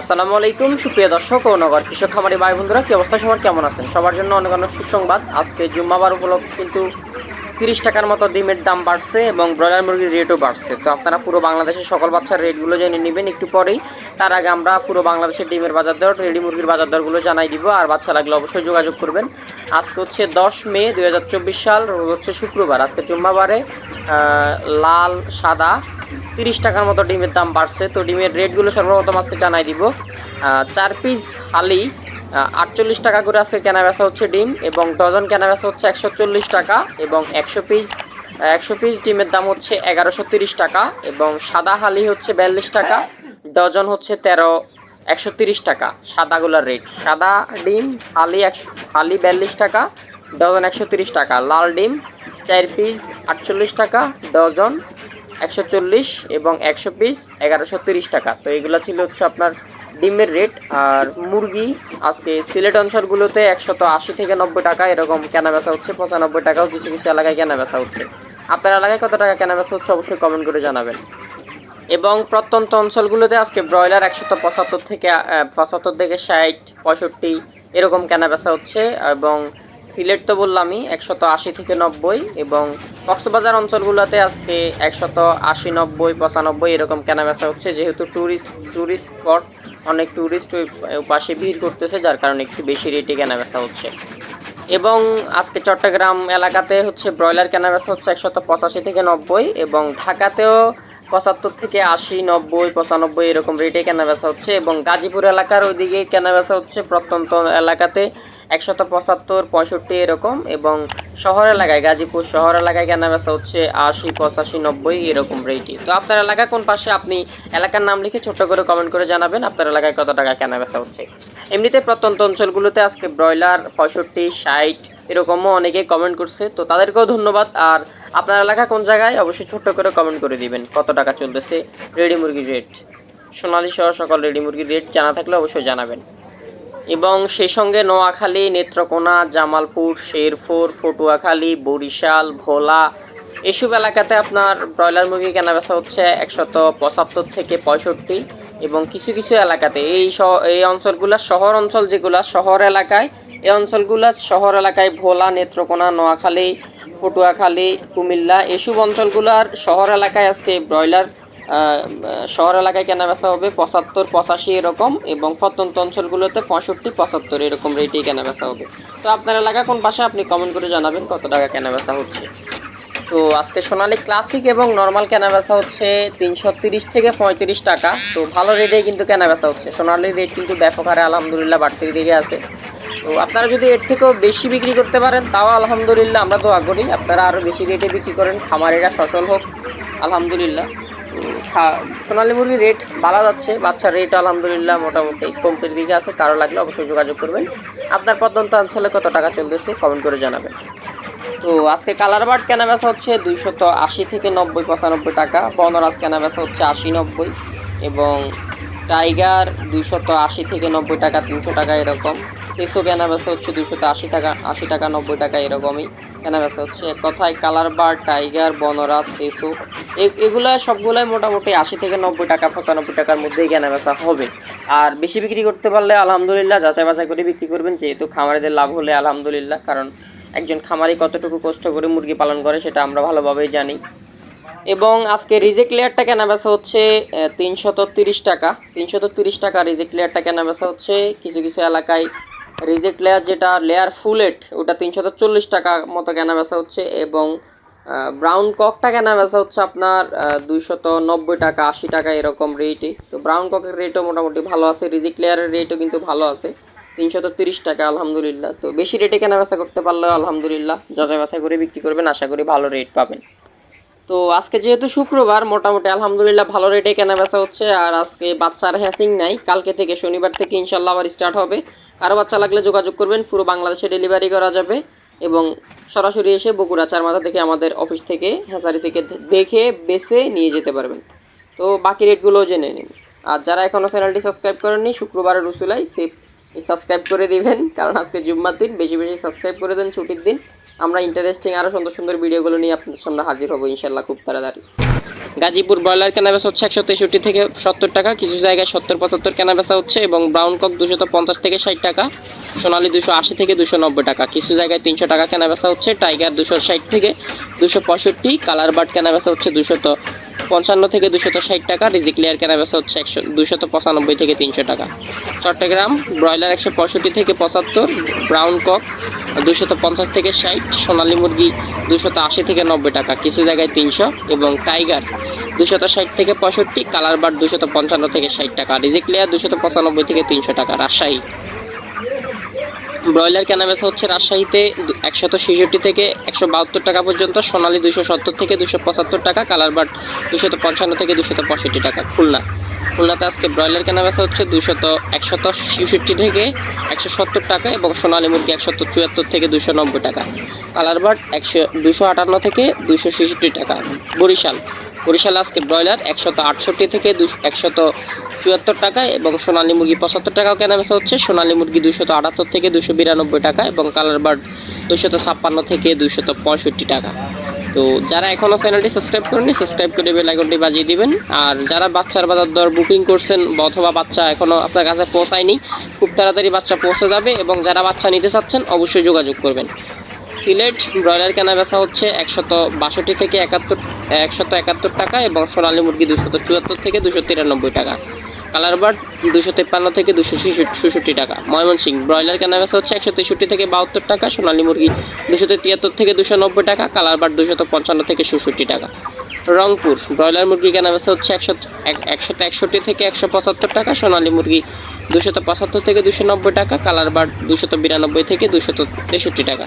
আসসালামু আলাইকুম, সুপ্রিয় দর্শক ও নগর কৃষক খামারি ভাই বন্ধুরা, কি অবস্থা? সবার কেমন আছেন? সবার জন্য অনেক অনেক সুসংবাদ। আজকে জুম্মাবার উপলক্ষে কিন্তু তিরিশ টাকার মতো ডিমের দাম বাড়ছে এবং ব্রয়লার মুরগির রেটও বাড়ছে। তো আপনারা পুরো বাংলাদেশের সকল বাচ্চার রেটগুলো জেনে নেবেন একটু পরেই। তার আগে আমরা পুরো বাংলাদেশের ডিমের বাজার দর রেডি মুরগির বাজার দরগুলো জানাই দিব, আর বাচ্চা লাগলে অবশ্যই যোগাযোগ করবেন। আজকে হচ্ছে দশ মে দু হাজার চব্বিশ সাল হচ্ছে শুক্রবার। আজকে জুম্মাবারে লাল, সাদা তিরিশ টাকার মতো ডিমের দাম বাড়ছে। তো ডিমের রেটগুলো সর্বপ্রথম আজকে জানাই দিব। চার পিস হালি আটচল্লিশ টাকা করে আজকে কেনা বেচা হচ্ছে ডিম এবং ডজন কেনা বেচা হচ্ছে একশো চল্লিশ টাকা এবং একশো পিস একশো পিস ডিমের দাম হচ্ছে এগারোশো তিরিশ টাকা এবং সাদা হালি হচ্ছে বিয়াল্লিশ টাকা, ডজন হচ্ছে তেরো, একশো তিরিশ টাকা, সাদাগুলোর রেট। সাদা ডিম, হালি একশো, হালি বিয়াল্লিশ টাকা, ডজন একশো তিরিশ টাকা, লাল ডিম চার পিস আটচল্লিশ টাকা, ডজন একশো চল্লিশ এবং একশো পিস এগারোশো তিরিশ টাকা। তো এগুলো ছিল হচ্ছে আপনার ডিমের রেট আর মুরগি আজকে সিলেট অঞ্চলগুলোতে একশত আশি থেকে নব্বই টাকা, এরকম কেনা বেচা হচ্ছে, পঁচানব্বই টাকাও কিছু কিছু এলাকায় কেনা বেচা হচ্ছে। আপনার এলাকায় কত টাকা কেনা বেচা হচ্ছে অবশ্যই কমেন্ট করে জানাবেন। এবং প্রত্যন্ত অঞ্চলগুলোতে আজকে ব্রয়লার একশত পঁচাত্তর থেকে পঁচাত্তর থেকে ষাট, পঁয়ষট্টি, এরকম কেনা বেচা হচ্ছে এবং সিলেট তো বললামই, একশত আশি থেকে নব্বই এবং কক্সবাজার অঞ্চলগুলোতে আজকে একশত আশি, নব্বই, পঁচানব্বই এরকম কেনা বেচা হচ্ছে। যেহেতু ট্যুরিস্ট ট্যুরিস্ট স্পট অনেক ট্যুরিস্ট ওই পাশে ভিড় করতেছে, যার কারণে একটু বেশি রেটে কেনা বেচা হচ্ছে। এবং আজকে চট্টগ্রাম এলাকাতে হচ্ছে ব্রয়লার কেনা বেচা হচ্ছে একশত পঁচাশি থেকে নব্বই এবং ঢাকাতেও পঁচাত্তর থেকে আশি, নব্বই, পঁচানব্বই এরকম রেটে কেনা বেচা হচ্ছে এবং গাজীপুর এলাকার ওইদিকে কেনা বেচা হচ্ছে প্রত্যন্ত এলাকাতে একশত পঁচাত্তর, পঁয়ষট্টি এরকম এবং শহর এলাকায়, গাজীপুর শহর এলাকায় কেনা বেচা হচ্ছে আশি, পঁচাশি, নব্বই এরকম রেটই তো আপনার এলাকা কোন পাশে? আপনি এলাকার নাম লিখে ছোট্ট করে কমেন্ট করে জানাবেন আপনার এলাকায় কত টাকা কেনা বেচা হচ্ছে। এমনিতে প্রত্যন্ত অঞ্চলগুলোতে আজকে ব্রয়লার পঁয়ষট্টি, ষাট এরকমও অনেকেই কমেন্ট করছে। তো তাদেরকেও ধন্যবাদ। আর আপনার এলাকা কোন জায়গায়? অবশ্যই ছোট্ট করে কমেন্ট করে দিবেন। কত টাকা চলতেছে? রেডি মুরগির রেট সোনালী সহ সকল রেডি মুরগির রেট জানা থাকলে অবশ্যই জানাবেন। এবং সেই সঙ্গে নোয়াখালী, নেত্রকোনা, জামালপুর, শেরপুর ফটুয়াখালী বরিশাল, ভোলা, এসব এলাকাতে আপনার ব্রয়লার মুরগি কেনা বেচা হচ্ছে একশত পঁচাত্তর থেকে পঁয়ষট্টি এবং কিছু কিছু এলাকাতে। এই এই অঞ্চলগুলা শহর অঞ্চল যেগুলা, শহর এলাকায়, এই অঞ্চলগুলা শহর এলাকায় ভোলা, নেত্রকোনা, নোয়াখালী, পটুয়াখালী, কুমিল্লা, এসব অঞ্চলগুলার শহর এলাকায় আজকে ব্রয়লার শহর এলাকায় কেনা বেচা হবে পঁচাত্তর, পঁচাশি এরকম এবং প্রত্যন্ত অঞ্চলগুলোতে পঁয়ষট্টি, পঁচাত্তর এরকম রেটেই কেনা বেচা হবে। তো আপনার এলাকা কোন পাশে আপনি কমেন্ট করে জানাবেন কত টাকা কেনা বেচা হচ্ছে। তো আজকে সোনালি ক্লাসিক এবং নর্মাল কেনা বেচা হচ্ছে তিনশো তিরিশ থেকে পঁয়ত্রিশ টাকা। তো ভালো রেটে কিন্তু কেনা বেচা হচ্ছে। সোনালির রেট কিন্তু ব্যাপক হারে আলহামদুলিল্লাহ বাড়তির দিকে আছে। তো আপনারা যদি এর থেকেও বেশি বিক্রি করতে পারেন, তাও আলহামদুলিল্লাহ আমরা দোয়া করি। আপনারা আরও বেশি রেটে বিক্রি করেন, খামারিরা সচল হোক। আলহামদুলিল্লাহ। তো সোনালী মুরগির রেট ভালো যাচ্ছে, বাচ্চার রেট আলহামদুলিল্লাহ মোটামুটি কমতির দিকে আছে, কারও লাগলে অবশ্যই যোগাযোগ করবেন। আপনার প্রত্যন্ত অঞ্চলে কত টাকা চলতেছে কমেন্ট করে জানাবেন। তো আজকে কালার বার্ড কেনা বেচা হচ্ছে দুইশত আশি থেকে নব্বই, পঁচানব্বই টাকা, বনরাজ কেনা বেচা হচ্ছে আশি, নব্বই, এবং টাইগার দুইশত আশি থেকে নব্বই টাকা, তিনশো টাকা এরকম, সেসো কেনা বেচা হচ্ছে দুইশত আশি টাকা আশি টাকা, নব্বই টাকা এরকমই। কেনা বেচা হচ্ছে এক কথায় কালার বার, টাইগার, বনরাজ, সেসো। এগুলো সবগুলাই মোটামুটি আশি থেকে নব্বই টাকা, পঁচানব্বই টাকার মধ্যেই কেনা বেচা হবে। আর বেশি বিক্রি করতে পারলে আলহামদুলিল্লাহ যাচাই বাছাই করে বিক্রি করবেন, যেহেতু খামারিদের লাভ হলে আলহামদুলিল্লাহ, কারণ একজন খামারি কতটুকু কষ্ট করে মুরগি পালন করে সেটা আমরা ভালোভাবেই জানি। এবং আজকে রিজেক্ট লেয়ারটা কেনা বেচা হচ্ছে তিনশত তিরিশ টাকা। তিনশত তিরিশ টাকা রিজেক্ট লেয়ারটা কেনা বেচা হচ্ছে, কিছু কিছু এলাকায় রিজেক্ট লেয়ার যেটা, লেয়ার ফুলেট ওটা তিনশত চল্লিশ টাকা মতো কেনা বেচা হচ্ছে এবং ব্রাউন ককটা কেনা বেচা হচ্ছে আপনার দুইশত নব্বই টাকা, আশি টাকা এরকম রেটে তো ব্রাউন ককের রেটও মোটামুটি ভালো আছে, রিজেক্ট লেয়ারের রেটও কিন্তু ভালো আছে, তিনশত তিরিশ টাকা, আলহামদুলিল্লাহ। তো বেশি রেটে কেনা বেচা করতে পারলেও আলহামদুলিল্লাহ যাচাই বাছাই করে বিক্রি করবেন, আশা করি ভালো রেট পাবেন। তো আজকে যেহেতু শুক্রবার, মোটামুটি আলহামদুলিল্লাহ ভালো রেটে কেনা বেচা হচ্ছে আর আজকে বাচ্চার হ্যাসিং নাই। কালকে থেকে, শনিবার থেকে ইনশাল্লাহ আবার স্টার্ট হবে। কারও বাচ্চা লাগলে যোগাযোগ করবেন, পুরো বাংলাদেশে ডেলিভারি করা যাবে এবং সরাসরি এসে বগুড়া চার মাথা থেকে আমাদের অফিস থেকে হ্যাসারি থেকে দেখে বেছে নিয়ে যেতে পারবেন। তো বাকি রেটগুলোও জেনে নিন। আর যারা এখনও চ্যানেলটি সাবস্ক্রাইব করেননি, শুক্রবারের রসুলাই সে সাবস্ক্রাইব করে দিবেন, কারণ আজকে জুম্মার দিন, বেশি বেশি সাবস্ক্রাইব করে দেন ছুটির দিন। আমরা ইন্টারেস্টিং আরও সুন্দর সুন্দর ভিডিওগুলো নিয়ে আপনাদের সামনে হাজির হব, ইনশাল্লাহ খুব তাড়াতাড়ি। গাজীপুর ব্রয়লার কেনাবেচা হচ্ছে একশো তেষট্টি থেকে সত্তর টাকা, কিছু জায়গায় সত্তর পঁচাত্তর কেনাবেচা হচ্ছে এবং ব্রাউন কক দুশো পঞ্চাশ থেকে ষাট টাকা, সোনালী দুশো আশি থেকে দুশো নব্বই টাকা, কিছু জায়গায় তিনশো টাকা কেনাবেচা হচ্ছে, টাইগার দুশো ষাট থেকে দুশো পঁয়ষট্টি কালার বার্ড কেনাবেচা হচ্ছে দুশত পঞ্চান্ন থেকে দুশত ষাট টাকা, রিজিক্লিয়ার কেনাবেচা হচ্ছে একশো দুশত পঁচানব্বই থেকে তিনশো টাকা। চট্টগ্রাম ব্রয়লার একশো পঁয়ষট্টি থেকে পঁচাত্তর, ব্রাউন কক দুশত পঞ্চাশ থেকে ষাট, সোনালী মুরগি দুশত আশি থেকে নব্বই টাকা, কিছু জায়গায় তিনশো এবং টাইগার দুশত ষাট থেকে পঁয়ষট্টি, কালার বার দুশত পঞ্চান্ন থেকে ষাট টাকা রিজিক্লিয়ার দুশত পঁচানব্বই থেকে তিনশো টাকা, রাজশাহী। ব্রয়লার কেনাবেচা হচ্ছে রাজশাহীতে একশত ছেষট্টি থেকে একশো বাহাত্তর টাকা পর্যন্ত, সোনালী দুশো সত্তর থেকে দুশো পঁচাত্তর টাকা, কালার বাট দুশত পঞ্চান্ন থেকে দুশত পঁয়ষট্টি টাকা, খুলনা। খুলনাতে আজকে ব্রয়লার কেনাবেচা হচ্ছে দুশত একশত ছেষট্টি থেকে একশো সত্তর টাকা এবং সোনালী মুরগি একশত চুয়াত্তর থেকে দুশো নব্বই টাকা। কালার বাট একশো দুশো আটান্ন থেকে দুশো ছেষট্টি টাকা। বরিশাল বরিশাল আজকে ব্রয়লার একশত আটষট্টি থেকে দুশো একশত চুয়াত্তর টাকা এবং সোনালী মুরগি পঁচাত্তর টাকাও কেনা বেচা হচ্ছে। সোনালী মুরগি দুশত আটাত্তর থেকে দুশো বিরানব্বই টাকা এবং কালার বার্ড দুশত ছাপ্পান্ন থেকে দুশত পঁয়ষট্টি টাকা। তো যারা এখনও চ্যানেলটি সাবস্ক্রাইব করেনি সাবস্ক্রাইব করে বেল আইকনটি বাজিয়ে দিবেন। আর যারা বাচ্চার বাজার দর বুকিং করছেন অথবা বাচ্চা এখনও আপনার কাছে পৌঁছায়নি, খুব তাড়াতাড়ি বাচ্চা পৌঁছে যাবে এবং যারা বাচ্চা নিতে চাচ্ছেন, অবশ্যই যোগাযোগ করবেন। সিলেট ব্রয়লার কেনা বেচা হচ্ছে একশত বাষট্টি থেকে একাত্তর, একশত একাত্তর টাকা এবং সোনালী মুরগি দুশত চুয়াত্তর থেকে দুশো তিরানব্বই টাকা। কালার বার্ড দুশো তেপ্পান্ন থেকে দুশো ছেষট্টি টাকা। ময়মনসিং ব্রয়লার কেনা হচ্ছে একশো তেষট্টি থেকে বাহাত্তর টাকা, সোনালী মুরগি দুশো তিয়াত্তর থেকে দুশো নব্বই টাকা, কালার বার্ড দুশত পঞ্চান্ন থেকে ষষট্টি টাকা। রংপুর, ব্রয়লার মুরগি কেনা হচ্ছে একশো একশো একষট্টি থেকে একশো পঁচাত্তর টাকা, সোনালী মুরগি দুশত পঁচাত্তর থেকে দুশো নব্বই টাকা, কালার বার্ড দুশত বিরানব্বই থেকে দুশত তেষট্টি টাকা।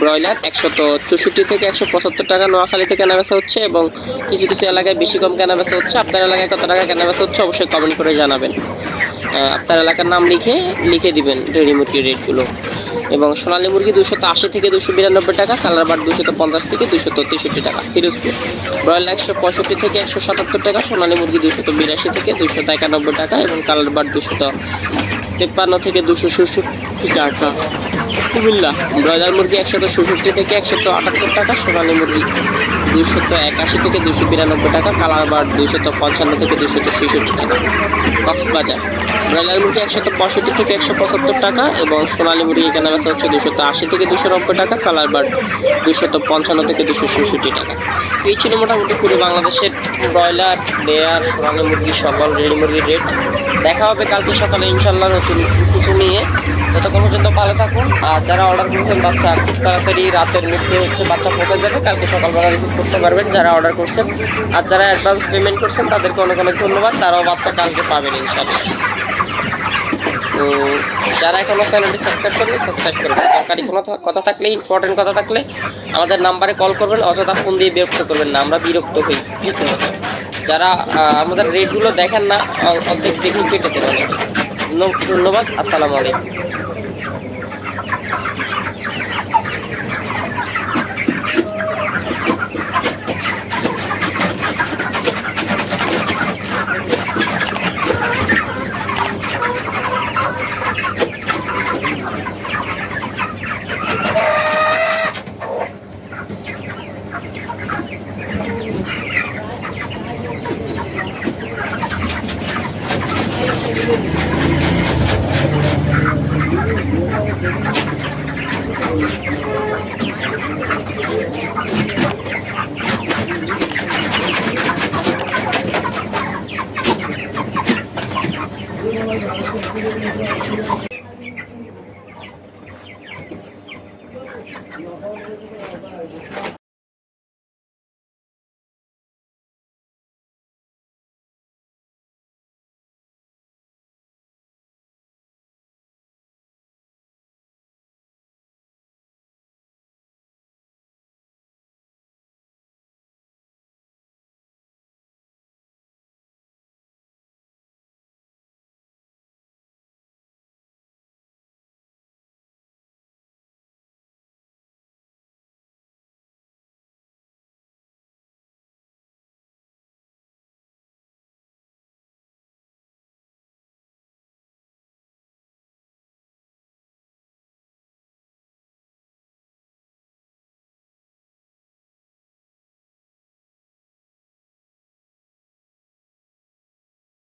ব্রয়লার একশত চৌষট্টি থেকে একশো পঁচাত্তর টাকা নোয়াখালীতে কেনাবেচা হচ্ছে এবং কিছু কিছু এলাকায় বেশি কম কেনাবেচা হচ্ছে। আপনার এলাকায় কত টাকা কেনাবেচা হচ্ছে অবশ্যই কমেন্ট করে জানাবেন। আপনার এলাকার নাম লিখে লিখে দিবেন ডেরি মুরগির রেটগুলো এবং সোনালী মুরগি দুশত আশি থেকে দুশো বিরানব্বই টাকা, কালার বার দুশত পঞ্চাশ থেকে দুশত তেষট্টি টাকা, ফিরোজপুর। ব্রয়লার একশো পঁয়ষট্টি থেকে একশো সাতাত্তর টাকা, সোনালী মুরগি দুশত বিরাশি থেকে দুশত একানব্বই টাকা এবং কালার বার দুশত তেপ্পান্ন থেকে দুশো ষষ্ঠি টাকা। কুমিল্লা, ব্রয়লার মুরগি একশত ষষ্ঠি থেকে একশত আটাত্তর টাকা, সোনালি মুরগি দুশত একাশি থেকে দুশো বিরানব্বই টাকা, কালার বার দুশত পঞ্চান্ন থেকে দুশত ছেষট্টি টাকা। কক্সবাজার ব্রয়লার মুরগি একশত পঁয়ষট্টি থেকে একশো পঁচাত্তর টাকা এবং সোনালী মুরগি কেনা বেচা হচ্ছে দুশত আশি থেকে দুশো নব্বই টাকা, কালার বার দুশত পঞ্চান্ন থেকে দুশো ছেষট্টি টাকা। এই ছিল মোটামুটি পুরো বাংলাদেশের ব্রয়লার লেয়ার সোনালী মুরগি, সকল রেডি মুরগির রেট। দেখা হবে কালকে সকালে ইনশাল্লাহ নতুন কিছু নিয়ে। ততক্ষণ পর্যন্ত ভালো থাকুন, আর যারা অর্ডার করছেন বাচ্চা খুব তাড়াতাড়ি রাতের মধ্যে হচ্ছে বাচ্চা পৌঁছে যাবে, কালকে সকালবেলা রিসিভ করতে পারবেন যারা অর্ডার করছেন। আর যারা অ্যাডভান্স পেমেন্ট করছেন, তাদেরকে অনেক অনেক ধন্যবাদ, তারাও বাচ্চা কালকে পাবেন ইনশাল্লাহ তো যারা এখনও চ্যানেলটি সাবস্ক্রাইব করবে সাবস্ক্রাইব করবেন দরকারি কোনো কথা থাকলে ইম্পর্টেন্ট কথা থাকলে আমাদের নাম্বারে কল করবেন, অযথা ফোন দিয়ে বিরক্ত করবেন না, আমরা বিরক্ত হই দ্বিতীয়ত যারা আমাদের রেটগুলো দেখেন না অর্ধেক দেখে কেটে দেবেন। ধন্যবাদ, আসসালামু আলাইকুম।